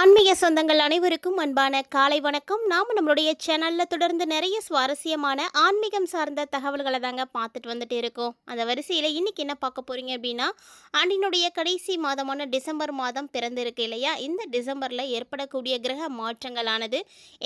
ஆன்மீக சொந்தங்கள் அனைவருக்கும் அன்பான காலை வணக்கம். நாம் நம்மளுடைய சேனலில் தொடர்ந்து நிறைய சுவாரஸ்யமான ஆன்மீகம் சார்ந்த தகவல்களை தாங்க பார்த்துட்டு வந்துட்டு இருக்கோம். அந்த வரிசையில் இன்றைக்கி என்ன பார்க்க போகிறீங்க அப்படின்னா ஆண்டினுடைய கடைசி மாதமான டிசம்பர் மாதம் பிறந்திருக்கு இல்லையா? இந்த டிசம்பரில் ஏற்படக்கூடிய கிரக மாற்றங்களானது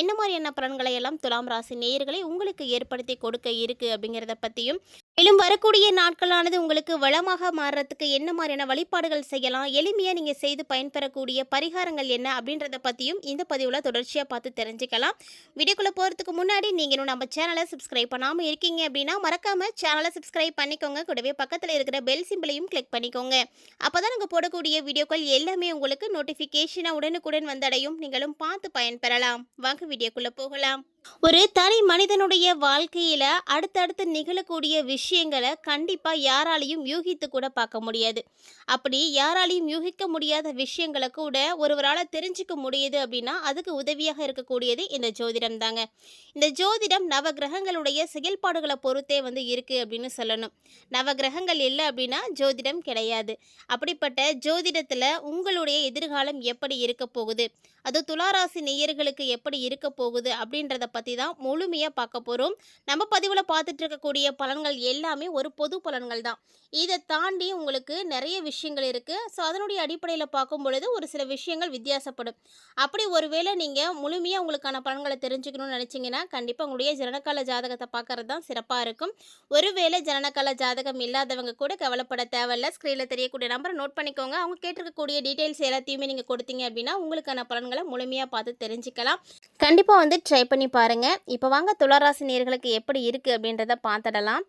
என்ன மாதிரியான பலன்களை எல்லாம் துலாம் ராசி நேயர்களை உங்களுக்கு ஏற்படுத்தி கொடுக்க இருக்குது அப்படிங்கிறத பற்றியும் மேலும் வரக்கூடிய நாட்களானது உங்களுக்கு வளமாக மாறுறதுக்கு என்ன மாதிரியான வழிபாடுகள் செய்யலாம்? எளிமையாக நீங்கள் செய்து பயன்பெறக்கூடிய பரிகாரங்கள் என்ன? அப்படின்றத பற்றியும் இந்த பதிவில் தொடர்ச்சியாக பார்த்து தெரிஞ்சுக்கலாம். வீடியோக்குள்ளே போகிறதுக்கு முன்னாடி நீங்கள் இன்னும் நம்ம சேனலை சப்ஸ்கிரைப் பண்ணாமல் இருக்கீங்க அப்படின்னா மறக்காமல் சேனலை சப்ஸ்கிரைப் பண்ணிக்கோங்க. கூடவே பக்கத்தில் இருக்கிற பெல் சிம்பிளையும் கிளிக் பண்ணிக்கோங்க. அப்போ தான் நாங்கள் போடக்கூடிய வீடியோக்கள் எல்லாமே உங்களுக்கு நோட்டிஃபிகேஷனாக உடனுக்குடன் வந்தடையும். நீங்களும் பார்த்து பயன்பெறலாம். வாங்க வீடியோக்குள்ளே போகலாம். ஒரு தனி மனிதனுடைய வாழ்க்கையில அடுத்தடுத்து நிகழக்கூடிய விஷயங்களை கண்டிப்பா யாராலையும் யூகித்து கூட பார்க்க முடியாது. அப்படி யாராலையும் யூகிக்க முடியாத விஷயங்களை கூட ஒருவரால் தெரிஞ்சுக்க முடியுது அப்படின்னா அதுக்கு உதவியாக இருக்கக்கூடியது இந்த ஜோதிடம் தாங்க. இந்த ஜோதிடம் நவகிரகங்களுடைய செயல்பாடுகளை பொறுத்தே வந்து இருக்கு அப்படின்னு சொல்லணும். நவ கிரகங்கள் இல்லை அப்படின்னா ஜோதிடம் கிடையாது. அப்படிப்பட்ட ஜோதிடத்துல உங்களுடைய எதிர்காலம் எப்படி இருக்க போகுது? அது துளாராசி நேயர்களுக்கு எப்படி இருக்க போகுது அப்படின்றத பற்றி தான் முழுமையாக பார்க்க போகிறோம் நம்ம பதிவில் பார்த்துட்டு இருக்கக்கூடிய பலன்கள் எல்லாமே ஒரு பொது பலன்கள் தான். இதை தாண்டி உங்களுக்கு நிறைய விஷயங்கள் இருக்குது ஸோ அதனுடைய அடிப்படையில் பார்க்கும் பொழுது ஒரு சில விஷயங்கள் வித்தியாசப்படும். அப்படி ஒருவேளை நீங்கள் முழுமையாக உங்களுக்கான பலன்களை தெரிஞ்சுக்கணும்னு நினச்சிங்கன்னா கண்டிப்பாக உங்களுடைய ஜனனகால ஜாதகத்தை பார்க்கறது தான் சிறப்பாக இருக்கும். ஒருவேளை ஜனனகால ஜாதகம் இல்லாதவங்க கூட கவலைப்பட தேவையில்ல. ஸ்க்ரீனில் தெரியக்கூடிய நம்பரை நோட் பண்ணிக்கோங்க. அவங்க கேட்டிருக்கக்கூடிய டீட்டெயில்ஸ் எல்லாத்தையுமே நீங்கள் கொடுத்தீங்க அப்படின்னா உங்களுக்கான பலன்களை முழுமையாக பார்த்து தெரிஞ்சுக்கலாம். கண்டிப்பாக வந்து ட்ரை பண்ணி பாருங்கள் இப்போ வாங்க துளராசி நேர்களுக்கு எப்படி இருக்குது அப்படின்றத பார்த்துடலாம்.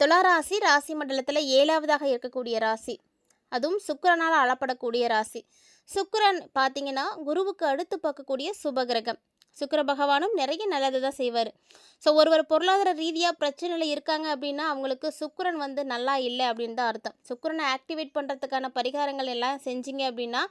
துளாராசி ராசி மண்டலத்தில் ஏழாவதாக இருக்கக்கூடிய ராசி. அதுவும் சுக்கரனால் அளப்படக்கூடிய ராசி. சுக்கரன் பார்த்தீங்கன்னா குருவுக்கு அடுத்து பார்க்கக்கூடிய சுபகிரகம் சுக்கிர பகவானும் நிறைய நல்லது தான் செய்வார். ஸோ ஒருவர் பொருளாதார ரீதியாக பிரச்சனையில் இருக்காங்க அப்படின்னா அவங்களுக்கு சுக்கரன் வந்து நல்லா இல்லை அப்படின்னு தான் அர்த்தம். சுக்கிரனை ஆக்டிவேட் பண்ணுறதுக்கான பரிகாரங்கள் எல்லாம் செஞ்சீங்க அப்படின்னா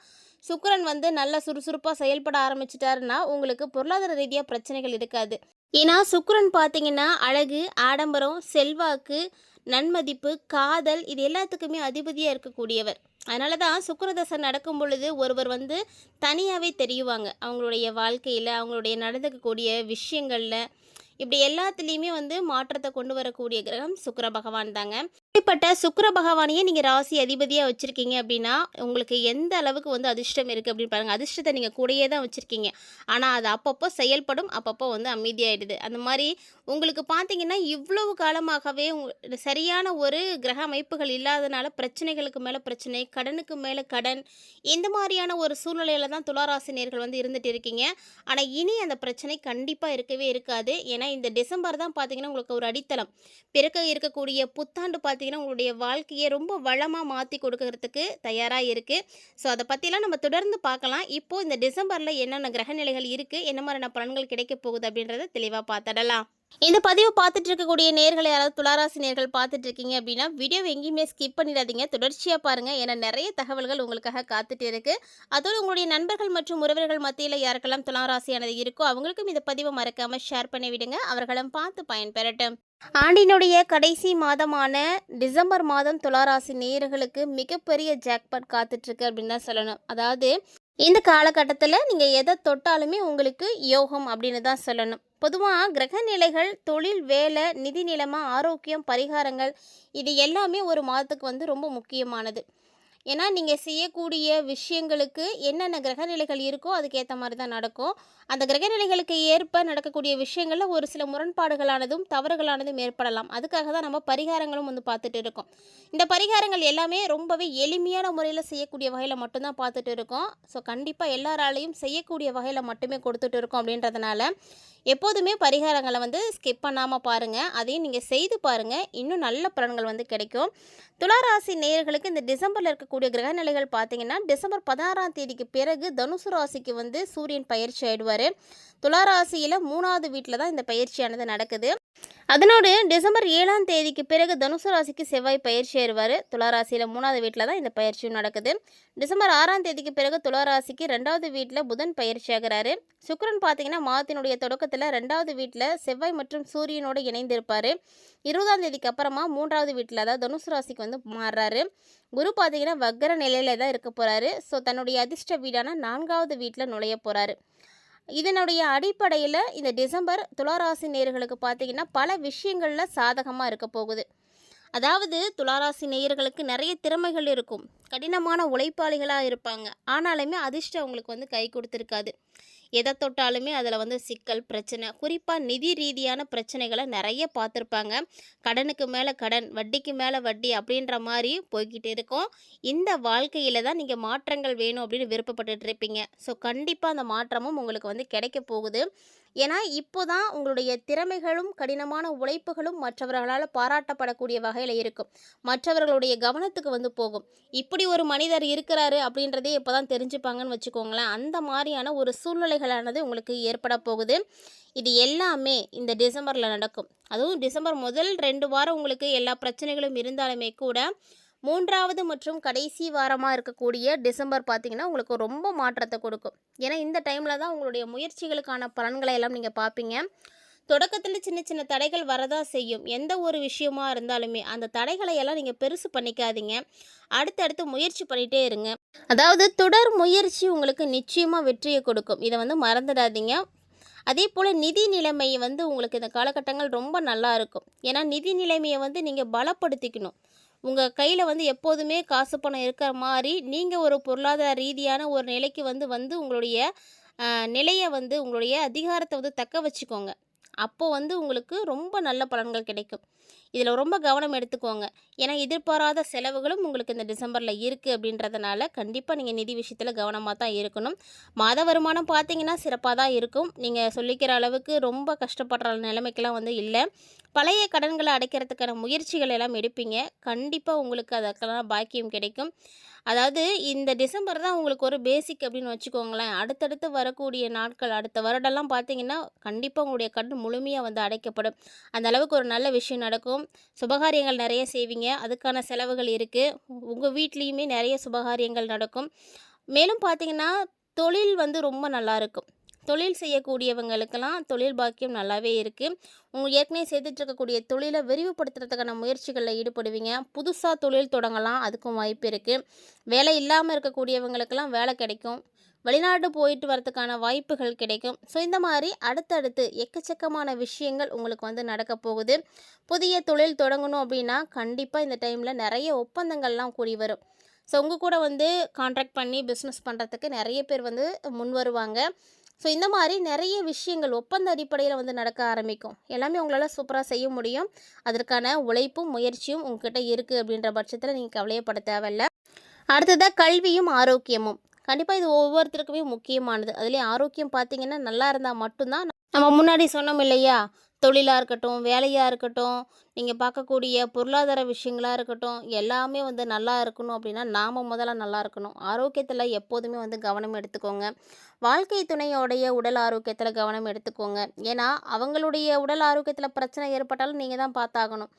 சுக்கரன் வந்து நல்லா சுறுசுறுப்பாக செயல்பட ஆரம்பிச்சிட்டாருன்னா உங்களுக்கு பொருளாதார ரீதியாக பிரச்சனைகள் இருக்காது. ஏன்னா சுக்கரன் பார்த்தீங்கன்னா அழகு ஆடம்பரம் செல்வாக்கு நன்மதிப்பு காதல் இது எல்லாத்துக்குமே அதிபதியாக இருக்கக்கூடியவர். அதனால தான் சுக்கரதசை நடக்கும் பொழுது ஒருவர் வந்து தனியாகவே தெரியுவாங்க. அவங்களுடைய வாழ்க்கையில் அவங்களுடைய நடந்துக்கக்கூடிய விஷயங்களில். இப்படி எல்லாத்துலேயுமே வந்து மாற்றத்தை கொண்டு வரக்கூடிய கிரகம் சுக்கர பகவான் தாங்க. இப்படிப்பட்ட சுக்கர பகவானையே நீங்கள் ராசி அதிபதியாக வச்சுருக்கீங்க அப்படின்னா உங்களுக்கு எந்த அளவுக்கு வந்து அதிர்ஷ்டம் இருக்குது அப்படின்னு பாருங்கள் அதிர்ஷ்டத்தை நீங்கள் கூடயே தான் வச்சுருக்கீங்க. ஆனால் அது அப்பப்போ செயல்படும் அப்பப்போ வந்து அமைதியாகிடுது அந்த மாதிரி உங்களுக்கு பார்த்தீங்கன்னா இவ்வளவு காலமாகவே சரியான ஒரு கிரக அமைப்புகள் இல்லாதனால பிரச்சனைகளுக்கு மேலே பிரச்சனை கடனுக்கு மேலே கடன் இந்த மாதிரியான ஒரு சூழ்நிலையில் தான் துளாராசினியர்கள் வந்து இருந்துகிட்டு இருக்கீங்க. ஆனால் இனி அந்த பிரச்சனை கண்டிப்பாக இருக்கவே இருக்காது. ஏன்னா இந்த டிசம்பர் தான் பார்த்தீங்கன்னா உங்களுக்கு ஒரு அடித்தளம். பிறக்க இருக்கக்கூடிய புத்தாண்டு பார்த்து பார்த்தீங்கன்னா உங்களுடைய வாழ்க்கையை ரொம்ப வளமாக மாற்றி கொடுக்கறதுக்கு தயாராக இருக்குது ஸோ அதை பற்றிலாம் நம்ம தொடர்ந்து பார்க்கலாம். இப்போது இந்த டிசம்பரில் என்னென்ன கிரகநிலைகள் இருக்குது என்ன மாதிரியான பலன்கள் கிடைக்க போகுது அப்படின்றத தெளிவாக பார்த்துடலாம். இந்த பதிவை பார்த்துட்டு இருக்கக்கூடிய நேர்களை யாராவது துளாராசி நேர்கள் பார்த்துட்டு இருக்கீங்க அப்படின்னா வீடியோ எங்கேயுமே ஸ்கிப் பண்ணிடாதீங்க. தொடர்ச்சியாக பாருங்கள் ஏன்னா நிறைய தகவல்கள் உங்களுக்காக காத்துட்டு இருக்கு. அதோடு உங்களுடைய நண்பர்கள் மற்றும் உறவினர்கள் மத்தியில் யாருக்கெல்லாம் துளாராசியானது இருக்கோ அவங்களுக்கும் இந்த பதிவை மறக்காமல் ஷேர் பண்ணி விடுங்க. அவர்களும் பார்த்து பயன்பெறட்டும். ஆண்டினுடைய கடைசி மாதமான டிசம்பர் மாதம் துளாராசி நேயர்களுக்கு மிகப்பெரிய ஜாக்பாட் காத்துட்ருக்கு அப்படின்னு தான் சொல்லணும். அதாவது இந்த காலகட்டத்தில் நீங்கள் எதை தொட்டாலுமே உங்களுக்கு யோகம் அப்படின்னு தான் சொல்லணும். பொதுவாக கிரக நிலைகள் தொழில் வேலை நிதி நிலைமை ஆரோக்கியம் பரிகாரங்கள் இது எல்லாமே ஒரு மாதத்துக்கு வந்து ரொம்ப முக்கியமானது. ஏன்னா நீங்கள் செய்யக்கூடிய விஷயங்களுக்கு என்னென்ன கிரகநிலைகள் இருக்கோ அதுக்கேற்ற மாதிரி தான் நடக்கும். அந்த கிரகநிலைகளுக்கு ஏற்ப நடக்கக்கூடிய விஷயங்களில் ஒரு சில முரண்பாடுகளானதும் தவறுகளானதும் ஏற்படலாம். அதுக்காக தான் நம்ம பரிகாரங்களும் வந்து பார்த்துட்டு இருக்கோம். இந்த பரிகாரங்கள் எல்லாமே ரொம்பவே எளிமையான முறையில் செய்யக்கூடிய வகையில் மட்டும்தான் பார்த்துட்டு இருக்கோம். ஸோ கண்டிப்பாக எல்லாராலையும் செய்யக்கூடிய வகையில் மட்டுமே கொடுத்துட்டு இருக்கோம் அப்படின்றதுனால எப்போதுமே பரிகாரங்களை வந்து ஸ்கிப் பண்ணாமல் பாருங்கள் அதையும் நீங்கள் செய்து பாருங்கள் இன்னும் நல்ல பலன்கள் வந்து கிடைக்கும். துளாராசி நேயர்களுக்கு இந்த டிசம்பரில் இருக்கக்கூடிய கிரகநிலைகள் பார்த்தீங்கன்னா டிசம்பர் பதினாறாம் தேதிக்கு பிறகு தனுசு ராசிக்கு வந்து சூரியன் பயிற்சி ஆயிடுவார். துளாராசியில் மூணாவது வீட்டில் தான் இந்த பயிற்சியானது நடக்குது. அதனோடு டிசம்பர் ஏழாம் தேதிக்கு பிறகு தனுசு ராசிக்கு செவ்வாய் பயிற்சி ஏறுவார். துளாராசியில் மூணாவது வீட்டில் தான் இந்த பயிற்சியும் நடக்குது. டிசம்பர் ஆறாம் தேதிக்கு பிறகு துளாராசிக்கு ரெண்டாவது வீட்டில் புதன் பயிற்சி ஆகிறாரு. சுக்கரன் பார்த்தீங்கன்னா மாதத்தினுடைய தொடக்கத்தில் ரெண்டாவது வீட்டில் செவ்வாய் மற்றும் சூரியனோடு இணைந்திருப்பார். இருபதாம் தேதிக்கு அப்புறமா மூன்றாவது வீட்டில் தான் தனுசு ராசிக்கு வந்து மாறுறாரு. குரு பார்த்தீங்கன்னா வக்கர நிலையில தான் இருக்க போகிறாரு ஸோ தன்னுடைய அதிர்ஷ்ட வீடான நான்காவது வீட்டில் நுழைய போகிறாரு இதனுடைய அடிப்படையில் இந்த டிசம்பர் துளாராசி நேர்களுக்கு பார்த்தீங்கன்னா பல விஷயங்களில் சாதகமாக இருக்க போகுது. அதாவது துளாராசி நேயர்களுக்கு நிறைய திறமைகள் இருக்கும். கடினமான உழைப்பாளிகளாக இருப்பாங்க. ஆனாலுமே அதிர்ஷ்டம் அவங்களுக்கு வந்து கை கொடுத்துருக்காது. எதை தொட்டாலுமே அதில் வந்து சிக்கல் பிரச்சனை குறிப்பாக நிதி ரீதியான பிரச்சனைகளை நிறைய பார்த்துருப்பாங்க. கடனுக்கு மேலே கடன் வட்டிக்கு மேலே வட்டி அப்படின்ற மாதிரி போய்கிட்டு இருக்கும். இந்த வாழ்க்கையில் தான் நீங்கள் மாற்றங்கள் வேணும் அப்படின்னு விருப்பப்பட்டுட்டு இருப்பீங்க. ஸோ கண்டிப்பாக அந்த மாற்றமும் உங்களுக்கு வந்து கிடைக்க போகுது. ஏன்னா இப்போ தான் உங்களுடைய திறமைகளும் கடினமான உழைப்புகளும் மற்றவர்களால் பாராட்டப்படக்கூடிய வகையில் இருக்கும். மற்றவர்களுடைய கவனத்துக்கு வந்து போகும். இப்படி ஒரு மனிதர் இருக்கிறாரு அப்படின்றதே இப்போ தான் தெரிஞ்சுப்பாங்கன்னு வச்சுக்கோங்களேன். அந்த மாதிரியான ஒரு சூழ்நிலைகளானது உங்களுக்கு ஏற்பட போகுது. இது எல்லாமே இந்த டிசம்பரில் நடக்கும். அதுவும் டிசம்பர் முதல் ரெண்டு வாரம் உங்களுக்கு எல்லா பிரச்சனைகளும் இருந்தாலுமே கூட மூன்றாவது மற்றும் கடைசி வாரமாக இருக்கக்கூடிய டிசம்பர் பார்த்திங்கன்னா உங்களுக்கு ரொம்ப மாற்றத்தை கொடுக்கும். ஏன்னா இந்த டைமில் தான் உங்களுடைய முயற்சிகளுக்கான பலன்களை எல்லாம் நீங்கள் பார்ப்பீங்க. தொடக்கத்தில் சின்ன சின்ன தடைகள் வரதான் செய்யும். எந்த ஒரு விஷயமா இருந்தாலுமே அந்த தடைகளை எல்லாம் நீங்கள் பெருசு பண்ணிக்காதீங்க. அடுத்தடுத்து முயற்சி பண்ணிகிட்டே இருங்க. அதாவது தொடர் முயற்சி உங்களுக்கு நிச்சயமாக வெற்றியை கொடுக்கும். இதை வந்து மறந்துடாதீங்க. அதே போல் நிதி நிலைமை வந்து உங்களுக்கு இந்த காலகட்டங்கள் ரொம்ப நல்லா இருக்கும். ஏன்னா நிதி நிலைமையை வந்து நீங்கள் பலப்படுத்திக்கணும். உங்கள் கையில் வந்து எப்போதுமே காசு பணம் இருக்கிற மாதிரி நீங்கள் ஒரு பொருளாதார ரீதியான ஒரு நிலைக்கு வந்து வந்து உங்களுடைய நிலையை வந்து உங்களுடைய அதிகாரத்தை வந்து தக்க வச்சுக்கோங்க. அப்போது வந்து உங்களுக்கு ரொம்ப நல்ல பலன்கள் கிடைக்கும். இதில் ரொம்ப கவனம் எடுத்துக்கோங்க. ஏன்னா எதிர்பாராத செலவுகளும் உங்களுக்கு இந்த டிசம்பரில் இருக்குது அப்படின்றதுனால கண்டிப்பாக நீங்கள் நிதி விஷயத்தில் கவனமாக தான் இருக்கணும். மாத வருமானம் பார்த்தீங்கன்னா சிறப்பாக தான் இருக்கும். நீங்கள் சொல்லிக்கிற அளவுக்கு ரொம்ப கஷ்டப்படுற நிலைமைக்கெல்லாம் வந்து இல்லை. பழைய கடன்களை அடைக்கிறதுக்கான முயற்சிகள் எல்லாம் எடுப்பீங்க. கண்டிப்பாக உங்களுக்கு அதுக்கெல்லாம் பாக்கியம் கிடைக்கும். அதாவது இந்த டிசம்பர் தான் உங்களுக்கு ஒரு பேசிக் அப்படின்னு வச்சுக்கோங்களேன். அடுத்தடுத்து வரக்கூடிய நாட்கள் அடுத்த வருடம்லாம் பார்த்தீங்கன்னா கண்டிப்பாக உங்களுடைய கண் முழுமையாக வந்து அடைக்கப்படும். அந்த அளவுக்கு ஒரு நல்ல விஷயம் நடக்கும். சுபகாரியங்கள் நிறைய செய்வீங்க. அதுக்கான செலவுகள் இருக்குது உங்கள் வீட்லேயுமே நிறைய சுபகாரியங்கள் நடக்கும். மேலும் பார்த்தீங்கன்னா தொழில் வந்து ரொம்ப நல்லா இருக்கும். தொழில் செய்யக்கூடியவங்களுக்கெல்லாம் தொழில் பாக்கியம் நல்லாவே இருக்குது உங்கள் ஏற்கனவே செய்துட்ருக்கக்கூடிய தொழிலை விரிவுபடுத்துறதுக்கான முயற்சிகளில் ஈடுபடுவீங்க. புதுசாக தொழில் தொடங்கலாம் அதுக்கும் வாய்ப்பு இருக்குது வேலை இல்லாமல் இருக்கக்கூடியவங்களுக்கெல்லாம் வேலை கிடைக்கும். வெளிநாடு போயிட்டு வரதுக்கான வாய்ப்புகள் கிடைக்கும். ஸோ இந்த மாதிரி அடுத்தடுத்து எக்கச்சக்கமான விஷயங்கள் உங்களுக்கு வந்து நடக்க போகுது. புதிய தொழில் தொடங்கணும் அப்படின்னா கண்டிப்பாக இந்த டைமில் நிறைய ஒப்பந்தங்கள்லாம் கூடி வரும். ஸோ உங்கள் கூட வந்து கான்ட்ராக்ட் பண்ணி பிஸ்னஸ் பண்ணுறதுக்கு நிறைய பேர் வந்து முன் வருவாங்க ஸோ இந்த மாதிரி நிறைய விஷயங்கள் ஒப்பந்த அடிப்படையில் வந்து நடக்க ஆரம்பிக்கும். எல்லாமே உங்களால் சூப்பராக செய்ய முடியும். அதற்கான உழைப்பும் முயற்சியும் உங்ககிட்ட இருக்குது அப்படின்ற பட்சத்தில் நீங்கள் கவலையப்பட தேவையில்ல. அடுத்ததாக கல்வியும் ஆரோக்கியமும். கண்டிப்பாக இது ஒவ்வொருத்தருக்குமே முக்கியமானது. அதுலேயும் ஆரோக்கியம் பார்த்திங்கன்னா நல்லா இருந்தால் மட்டும்தான் நம்ம முன்னாடி சொன்னோம் இல்லையா? தொழிலாக இருக்கட்டும் வேலையாக இருக்கட்டும் நீங்கள் பார்க்கக்கூடிய பொருளாதார விஷயங்களாக இருக்கட்டும் எல்லாமே வந்து நல்லா இருக்கணும் அப்படின்னா நாம் முதல்ல நல்லா இருக்கணும். ஆரோக்கியத்தில் எப்போதுமே வந்து கவனம் எடுத்துக்கோங்க. வாழ்க்கை துணையோடைய உடல் ஆரோக்கியத்தில் கவனம் எடுத்துக்கோங்க. ஏன்னா அவங்களுடைய உடல் ஆரோக்கியத்தில் பிரச்சனை ஏற்பட்டாலும் நீங்கள் தான் பார்த்தாகணும்.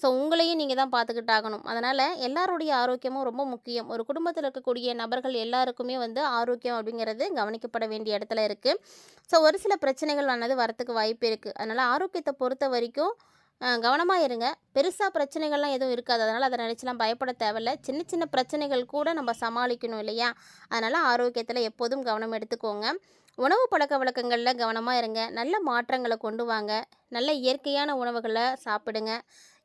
ஸோ உங்களையும் நீங்கள் தான் பார்த்துக்கிட்டாகணும். அதனால் எல்லாருடைய ஆரோக்கியமும் ரொம்ப முக்கியம். ஒரு குடும்பத்தில் இருக்கக்கூடிய நபர்கள் எல்லாருக்குமே வந்து ஆரோக்கியம் அப்படிங்கிறது கவனிக்கப்பட வேண்டிய இடத்துல இருக்குது ஸோ ஒரு சில பிரச்சனைகள் ஆனது வரத்துக்கு வாய்ப்பு இருக்குது அதனால் ஆரோக்கியத்தை பொறுத்த வரைக்கும் கவனமாக இருங்க. பெருசாக பிரச்சனைகள்லாம் எதுவும் இருக்காது. அதனால் அதை நினச்சிலாம் பயப்பட தேவையில்ல. சின்ன சின்ன பிரச்சனைகள் கூட நம்ம சமாளிக்கணும் இல்லையா? அதனால் ஆரோக்கியத்தில் எப்போதும் கவனம் எடுத்துக்கோங்க. உணவு பழக்க வழக்கங்களில் கவனமாக இருங்க. நல்ல மாற்றங்களை கொண்டு வாங்க. நல்ல இயற்கையான உணவுகளை சாப்பிடுங்க.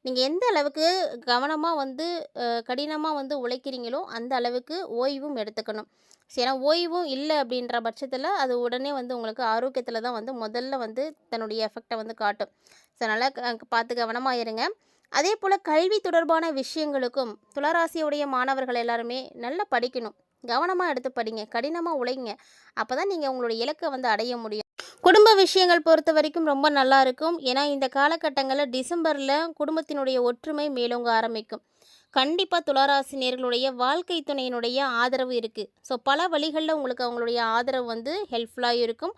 நீங்கள் எந்த அளவுக்கு கவனமாக வந்து கடினமாக வந்து உழைக்கிறீங்களோ அந்த அளவுக்கு ஓய்வும் எடுத்துக்கணும். ஏன்னா ஓய்வும் இல்லை அப்படின்ற பட்சத்தில் அது உடனே வந்து உங்களுக்கு ஆரோக்கியத்தில் தான் வந்து முதல்ல வந்து தன்னுடைய எஃபெக்டை வந்து காட்டும். ஸோ நல்லா க- பார்த்து கவனமாக இருங்க. அதே போல் கல்வி தொடர்பான விஷயங்களுக்கும் துளராசியுடைய மாணவர்கள் எல்லாருமே நல்லா படிக்கணும். கவனமாக எடுத்து படிங்க. கடினமாக உழைங்க. அப்போ தான் நீங்கள் உங்களுடைய இலக்கை வந்து அடைய முடியும். குடும்ப விஷயங்கள் பொறுத்த வரைக்கும் ரொம்ப நல்லா இருக்கும். ஏன்னா இந்த காலகட்டங்களில் டிசம்பரில் குடும்பத்தினுடைய ஒற்றுமை மேலோங்க ஆரம்பிக்கும். கண்டிப்பாக துளாராசினியர்களுடைய வாழ்க்கை துணையினுடைய ஆதரவு இருக்குது ஸோ பல வழிகளில் உங்களுக்கு அவங்களுடைய ஆதரவு வந்து ஹெல்ப்ஃபுல்லாக இருக்கும்.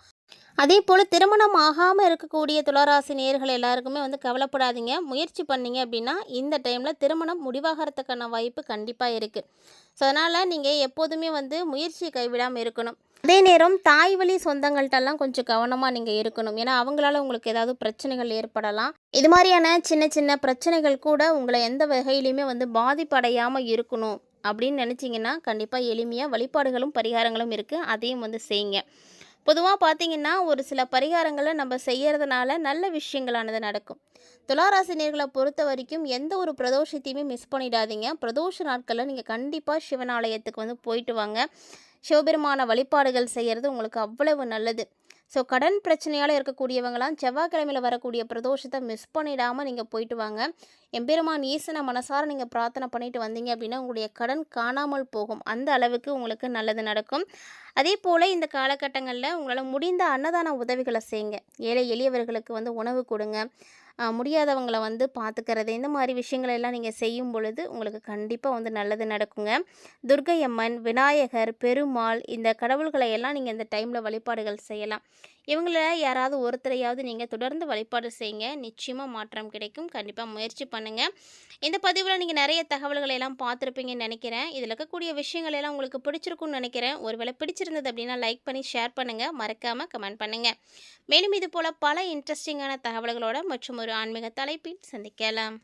அதே போல் திருமணம் ஆகாமல் இருக்கக்கூடிய துளராசி நேர்கள் எல்லாருக்குமே வந்து கவலைப்படாதீங்க. முயற்சி பண்ணீங்க அப்படின்னா இந்த டைமில் திருமணம் முடிவாகிறதுக்கான வாய்ப்பு கண்டிப்பாக இருக்குது ஸோ அதனால் நீங்கள் எப்போதுமே வந்து முயற்சியை கைவிடாமல் இருக்கணும். அதே நேரம் தாய் வழி சொந்தங்கள்ட்டெல்லாம் கொஞ்சம் கவனமாக நீங்கள் இருக்கணும். ஏன்னா அவங்களால உங்களுக்கு ஏதாவது பிரச்சனைகள் ஏற்படலாம். இது மாதிரியான சின்ன சின்ன பிரச்சனைகள் கூட உங்களை எந்த வகையிலையுமே வந்து பாதிப்படையாமல் இருக்கணும். அப்படின்னு நினச்சிங்கன்னா கண்டிப்பாக எளிமையாக வழிபாடுகளும் பரிகாரங்களும் இருக்குது அதையும் வந்து செய்யுங்க. பொதுவாக பார்த்தீங்கன்னா ஒரு சில பரிகாரங்களை நம்ம செய்கிறதுனால நல்ல விஷயங்களானது நடக்கும். துளாராசினியர்களை பொறுத்த வரைக்கும் எந்த ஒரு பிரதோஷத்தையுமே மிஸ் பண்ணிடாதீங்க. பிரதோஷ நாட்களில் நீங்கள் கண்டிப்பாக சிவன் ஆலயத்துக்கு வந்து போயிட்டு வாங்க. சிவபெருமான வழிபாடுகள் செய்கிறது உங்களுக்கு அவ்வளவு நல்லது. ஸோ கடன் பிரச்சனையால் இருக்கக்கூடியவங்களாம் செவ்வாய்க்கிழமையில் வரக்கூடிய பிரதோஷத்தை மிஸ் பண்ணிடாமல் நீங்கள் போயிட்டு வாங்க. எம்பெருமான் ஈசனை மனசார நீங்கள் பிரார்த்தனை பண்ணிட்டு வந்தீங்க அப்படின்னா உங்களுடைய கடன் காணாமல் போகும். அந்த அளவுக்கு உங்களுக்கு நல்லது நடக்கும். அதே போல் இந்த காலகட்டங்களில் உங்களால் முடிந்த அன்னதான உதவிகளை செய்யுங்க. ஏழை எளியவர்களுக்கு வந்து உணவு கொடுங்க. முடியாதவங்களை வந்து பார்த்துக்கிறது இந்த மாதிரி விஷயங்கள் எல்லாம் நீங்கள் செய்யும் பொழுது உங்களுக்கு கண்டிப்பாக வந்து நல்லது நடக்குங்க. துர்கையம்மன் அம்மன் விநாயகர் பெருமாள் இந்த கடவுள்களை எல்லாம் நீங்கள் இந்த டைமில் வழிபாடுகள் செய்யலாம். இவங்கள யாராவது ஒருத்தரையாவது நீங்கள் தொடர்ந்து வழிபாடு செய்யுங்க. நிச்சயமாக மாற்றம் கிடைக்கும். கண்டிப்பாக முயற்சி பண்ணுங்கள் இந்த பதிவில் நீங்கள் நிறைய தகவல்களை எல்லாம் பார்த்துருப்பீங்கன்னு நினைக்கிறேன். இதில் இருக்கக்கூடிய விஷயங்கள் எல்லாம் உங்களுக்கு பிடிச்சிருக்கும்னு நினைக்கிறேன். ஒருவேளை பிடிச்சிருந்தது அப்படின்னா லைக் பண்ணி ஷேர் பண்ணுங்கள் மறக்காமல் கமெண்ட் பண்ணுங்கள் மேலும் இது போல் பல இன்ட்ரெஸ்டிங்கான தகவல்களோட மற்றும் ஒரு ஆன்மீக தலைப்பில் சந்திக்கலாம்.